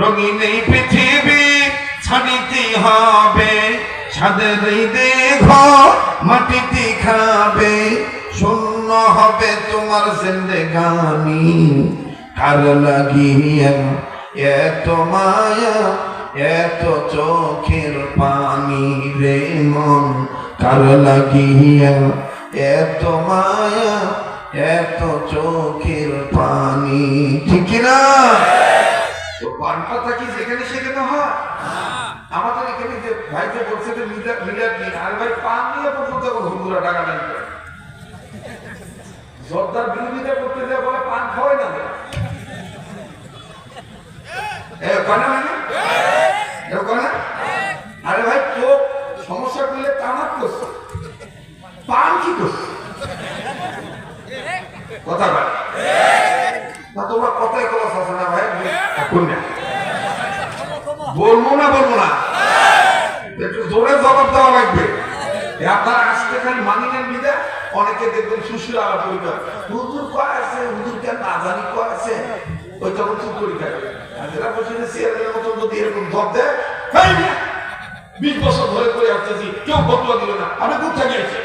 রঙিন এই পৃথিবী ছাড়িতে হবে সাদের দেহ মাটিতে খাবে। শূন্য হবে তোমার জিন্দেগানি। কার লাগিয়া এত মায়া, এত চোখের পানি রে মন। কার লাগিয়া এত মায়া, এত চোখের পানি। ঠিক না পাতা কি যেখানে সেখানে হয়। আমাদের এখানে যে ভাই যে বলছে যে মিলাদ মিলাদ দিন আর ভাই পান নিয়ে পর্যন্ত এখন টাকা নাই জর্দার বিরোধিতা করতে যায় বলে পান খাওয়াই না কানা মানে আরে ভাই তো সমস্যা করলে তামাক করছে। পান কি করছে? কথা বল। না তোমরা কথাই কথা আছে না ভাই? এখন না। বলব না বলব না? একটু জোরে জবাব দেওয়া লাগবে। আপনারা আসতে খালি মানি নেন বিদা। অনেকে দেখবেন সুশীল আলাপ পরিবার হুজুর কয় আছে? হুজুর কেন না জানি কয় আছে? ওই তখন চুপ করে থাকে। আর যারা বসে চেয়ারের মতো যদি এরকম ধপ দেয় বিশ বছর ধরে করে আসতেছি কেউ বদলা দিল না। আমি কোথায় গিয়েছি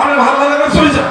আমার ভালো লাগে চলে যাও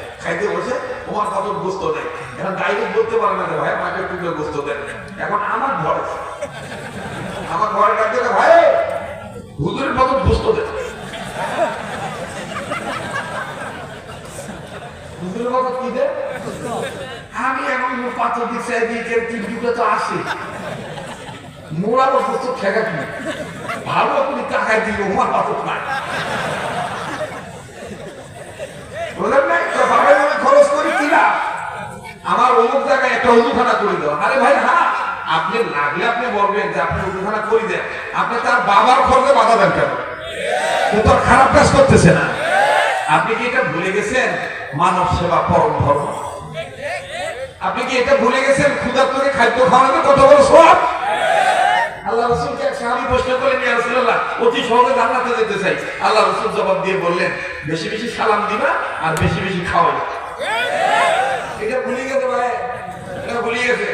খাইতে বসে তোমার কত গোস্ত দেয়। এখন ডাইরেক্ট বলতে পারে না ভাই, আমাকে একটু করে গোস্ত দেন। এখন আমার ঘরে আমার ঘরে ডাকতে ভাই, হুজুরের কত গোস্ত দেন। হুজুরের কি দেয় আমি এখন পাথর দিচ্ছে এদিকে তিন দিকে তো আসি। মোড়া গোস্ত ঠেকা ভালো করে টাকায় দিল আমার পাথর নাই বুঝলেন না একটা করে দেওয়া আরে ভাই হ্যাঁ আপনি লাগলে আপনি বলবেন যে আপনি উজুখানা করে দেন। আপনি তার বাবার খরচে বাধা দেন কেন? সে তো খারাপ কাজ করতেছে না। আপনি কি এটা ভুলে গেছেন? মানব সেবা পরম ধর্ম। আপনি কি এটা ভুলে গেছেন? ক্ষুধার্তকে খাদ্য খাওয়ানো কত বড় সব আল্লাহ রসুলকে এক সাহাবী প্রশ্ন করলেন, ইয়া রাসূলুল্লাহ, অতি সহজে জান্নাতে যেতে চাই। আল্লাহ রসুল জবাব দিয়ে বললেন, বেশি বেশি সালাম দিবা আর বেশি বেশি খাওয়াই এটা ভুলে গেছে ভাই এটা ভুলে গেছে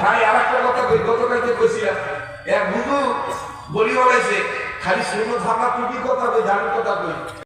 ভাই আর একটা কথা কই গতকালকে কইছিলাম এক বুধু বলি বলেছে খালি শুনো থাকা টুপি কথা কই দাঁড়ির কথা কই